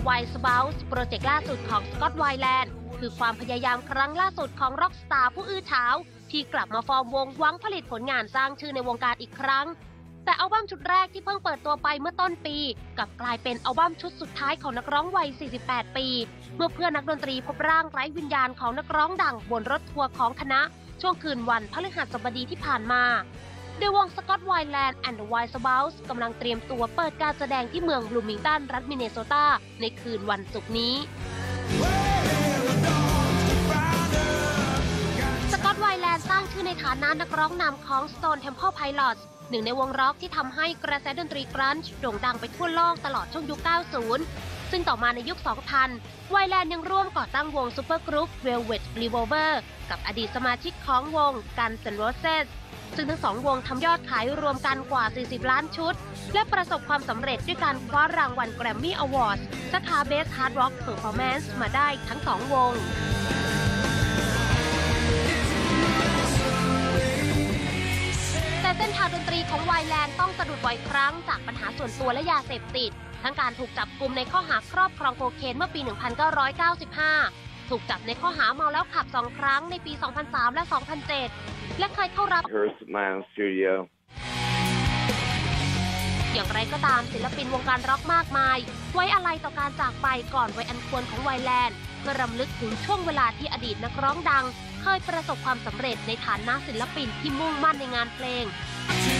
the Wild Spouse โปรเจกต์ล่าสุดของสกอตไวแลนด์คือความพยายามครั้งล่าสุดของร็อกสตาร์ผู้อื้อฉาว ที่กลับมาฟอร์มวงหวังผลิตผลงานสร้างชื่อในวงการอีกครั้ง แต่อัลบั้มชุดแรกที่เพิ่งเปิดตัวไปเมื่อต้นปี กลับกลายเป็นอัลบั้มชุดสุดท้ายของนักร้องวัย 48 ปี เมื่อเพื่อนนักดนตรีพบร่างไร้วิญญาณของนักร้องดังบนรถทัวร์ของคณะ ช่วงคืนวันพฤหัสบดีที่ผ่านมา โดยวงสกอตไวแลนด์แอนด์ไวส์บัลส์กำลังเตรียมตัวเปิดการแสดงที่เมืองบลูมิงตัน รัฐมินเนโซตา ในคืนวันศุกร์นี้สกอตไวแลนด์สร้างชื่อในฐานะนักร้องนำของ Stone Temple Pilots หนึ่งในวงร็อกที่ทำให้กระแสดนตรีกรันช์โด่งดังไปทั่วโลกตลอดช่วงยุค 90 ซึ่งต่อมาในยุค 2000 ไวแลนด์ยังร่วมก่อตั้งวงซูเปอร์กรุ๊ป Velvet Revolver กับอดีตสมาชิกของวง Guns N' Roses ซึ่งทั้งสองวงทำยอดขายรวมกันกว่า 40 ล้านชุด และประสบความสำเร็จด้วยการคว้ารางวัลแกรมมี่อวอร์ดสาขา Best Hard Rock Performance มาได้ทั้งสองวง เส้นทางดนตรีของไวแลนด์ต้องสะดุดบ่อยครั้งจากปัญหาส่วนตัวและยาเสพติด ทั้งการถูกจับกลุ่มในข้อหาครอบครองโคเคนเมื่อปี 1995 ถูกจับในข้อหาเมาแล้วขับสองครั้งในปี 2003 และ 2007 และเคยเข้ารับ rehearse my own studio. อย่างไรก็ตามศิลปินวงการร็อกมากมาย ไว้อะไรต่อการจากไปก่อนวัยอันควรของไวแลนด์เพื่อรำลึกถึงช่วงเวลาที่อดีตนักร้องดัง เคยประสบความสำเร็จในฐานะศิลปินที่มุ่งมั่นในงานเพลง to